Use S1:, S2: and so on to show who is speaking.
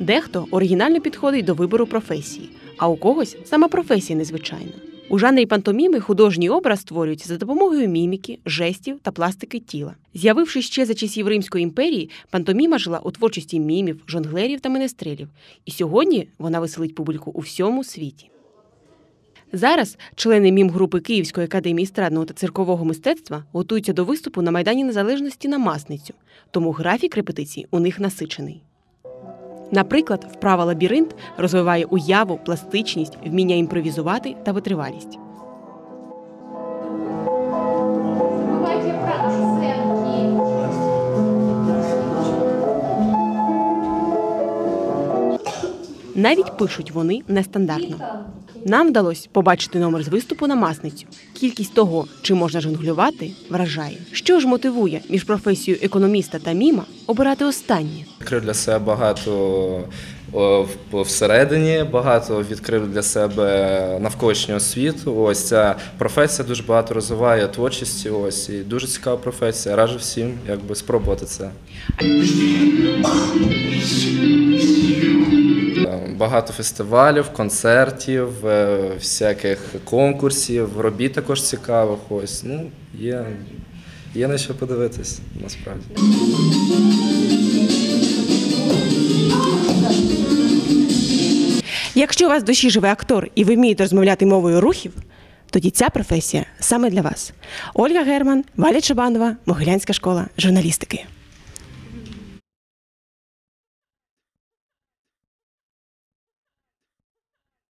S1: Дехто оригінально підходить до вибору професії, а у когось сама професія незвичайна. У жанрі пантоміми художній образ створюють за допомогою міміки, жестів та пластики тіла. З'явившись ще за часів Римської імперії, пантоміма жила у творчості мімів, жонглерів та менестрелів. І сьогодні вона веселить публіку у всьому світі. Зараз члени мім-групи Київської академії страдного та циркового мистецтва готуються до виступу на Майдані Незалежності на Масницю, тому графік репетицій у них насичений. Наприклад, вправа лабіринт розвиває уяву, пластичність, вміння імпровізувати та витривалість. Навіть пишуть вони нестандартно. Нам вдалося побачити номер з виступу на масницю. Кількість того, чим можна жонглювати, вражає. Що ж мотивує між професією економіста та міма обирати останнє?
S2: Відкрив для себе багато всередині, багато відкрив для себе навколишнього світу. Ось ця професія дуже багато розвиває творчості. Ось і дуже цікава професія. Раджу всім якби спробувати це. Багато фестивалів, концертів, е, всяких конкурсів, робіт також цікавих. Ось ну є, є на що подивитись насправді.
S1: Якщо у вас в душі живе актор і ви вмієте розмовляти мовою рухів, тоді ця професія саме для вас. Ольга Герман, Валя Чабанова, Могилянська школа журналістики.